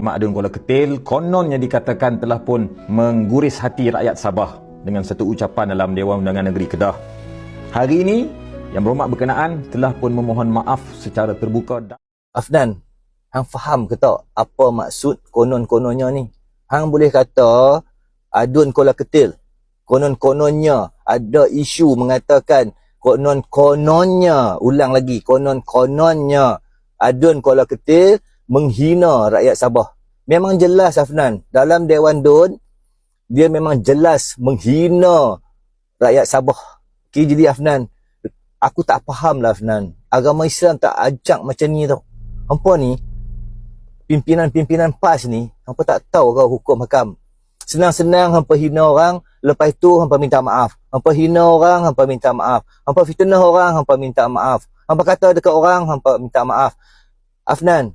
Romak Adun Kuala Ketil kononnya dikatakan telah pun mengguris hati rakyat Sabah dengan satu ucapan dalam Dewan Undangan Negeri Kedah. Hari ini, Yang Berhormat berkenaan telah pun memohon maaf secara terbuka. Afnan, hang faham ke tak apa maksud konon-kononnya ni? Hang boleh kata adun kola ketil. Konon-kononnya ada isu mengatakan konon-kononnya, ulang lagi, konon-kononnya adun kola ketil menghina rakyat Sabah. Memang jelas Afnan, dalam Dewan Dun dia memang jelas menghina rakyat Sabah. Okay, jadi Afnan, aku tak faham lah Afnan. Agama Islam tak ajak macam ni tau. Hampa ni, pimpinan-pimpinan PAS ni, hampa tak tahu kau hukum hakam. Senang-senang hampa hina orang, lepas tu hampa minta maaf. Hampa hina orang, hampa minta maaf. Hampa fitnah orang, hampa minta maaf. Hampa kata dekat orang, hampa minta maaf. Afnan,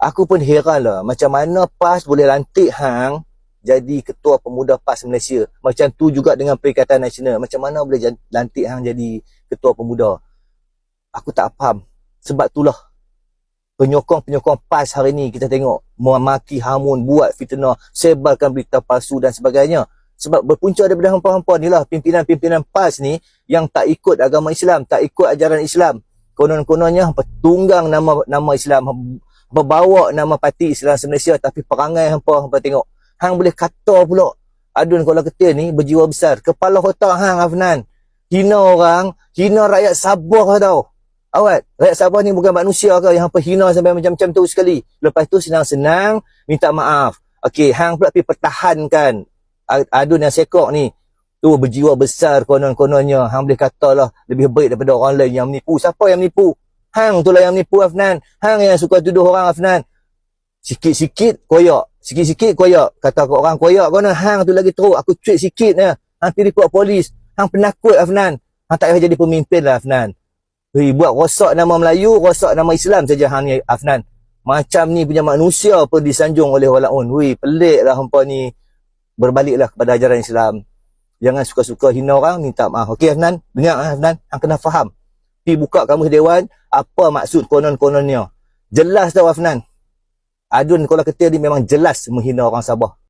aku pun heran lah macam mana PAS boleh lantik hang jadi ketua pemuda PAS Malaysia. Macam tu juga dengan Perikatan Nasional. Macam mana boleh lantik hang jadi ketua pemuda. Aku tak faham. Sebab itulah penyokong-penyokong PAS hari ni kita tengok memaki hamun, buat fitnah, sebarkan berita palsu dan sebagainya. Sebab berpunca daripada hampa-hampa ni lah pimpinan-pimpinan PAS ni yang tak ikut agama Islam, tak ikut ajaran Islam. Konon-kononnya tunggang nama nama Islam, hampa bawa nama parti Islam Malaysia tapi perangai hampa hampa tengok. Hang boleh kata pula adun Kuala Ketil ni berjiwa besar. Kepala otak hang Afnan. Hina orang, hina rakyat Sabah tau. Awat, rakyat Sabah ni bukan manusia ke yang hampa hina sampai macam-macam tu sekali. Lepas tu senang-senang minta maaf. Okey, hang pula pergi pertahankan adun yang sekok ni. Tu berjiwa besar konon-kononnya. Hang boleh katalah lebih baik daripada orang lain yang menipu. Siapa yang menipu? Hang tu lah yang menipu Afnan. Hang yang suka tuduh orang Afnan. Sikit-sikit koyak. Sikit-sikit koyak. Kata kau orang koyak kau nak hang tu lagi teruk. Aku cuit sikit ni. Hang pergi report polis. Hang penakut Afnan. Hang tak payah jadi pemimpin lah Afnan. Hei, buat rosak nama Melayu, rosak nama Islam saja hang ni Afnan. Macam ni punya manusia pun disanjung oleh walaun. Hui, pelik lah hampa ni. Berbaliklah kepada ajaran Islam. Jangan suka-suka hina orang, minta maaf. Okey Afnan, dengar Afnan, hang kena faham. Pi buka kamu dewan, apa maksud konon-kononnya. Jelas tau Afnan. Adun Kuala Ketil ni memang jelas menghina orang Sabah.